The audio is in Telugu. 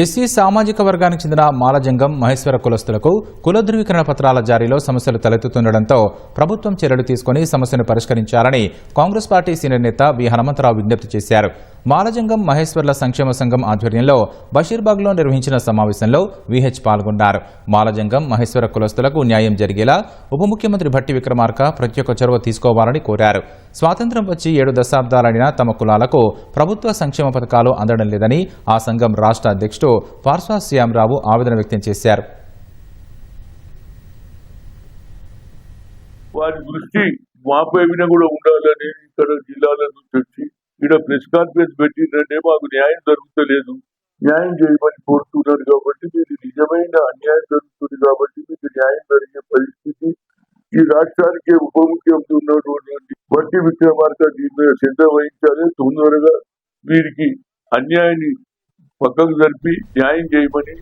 ఎస్సీ సామాజిక వర్గానికి చెందిన మాలజంగం మహేశ్వర కులస్తులకు కుల ధృవీకరణ పత్రాల జారీలో సమస్యలు తలెత్తుతుండటంతో ప్రభుత్వం చర్యలు తీసుకుని సమస్యను పరిష్కరించాలని కాంగ్రెస్ పార్టీ సీనియర్ నేత వి హనుమంతరావు విజ్ఞప్తి చేశారు. మాలజంగం మహేశ్వర్ల సంక్షేమ సంఘం ఆధ్వర్యంలో బషీర్బాగ్లో నిర్వహించిన సమావేశంలో విహెచ్ పాల్గొన్నారు. మాలజంగం మహేశ్వర కులస్తులకు న్యాయం జరిగేలా ఉప ముఖ్యమంత్రి భట్టి విక్రమార్క ప్రత్యేక చొరవ తీసుకోవాలని కోరారు. స్వాతంత్ర్యం వచ్చి ఏడు దశాబ్దాలైనా తమ కులాలకు ప్రభుత్వ సంక్షేమ పథకాలు అందడం లేదని ఆ సంఘం రాష్ట్ర అధ్యక్షుడు పార్శ్వా శ్యామరావు ఆవేదన వ్యక్తం చేశారు. వారి దృష్టి మాపై కూడా ఉండాలని ఇక్కడ జిల్లాల నుంచి ఇక్కడ ప్రెస్ కాన్ఫరెన్స్ పెట్టిందంటే మాకు న్యాయం జరుగుతలేదు. న్యాయం చేయమని కోరుతున్నారు కాబట్టి మీరు నిజమైన అన్యాయం జరుగుతుంది కాబట్టి మీకు న్యాయం జరిగే పరిస్థితి ఈ రాష్ట్రానికి ఉప ముఖ్యమంత్రి ఉన్నటువంటి వట్టి విక్రమార్క దీని మీద శ్రద్ధ వహించాలి. తొందరగా వీరికి అన్యాయాన్ని పక్కకు జరిపి న్యాయం చేయమని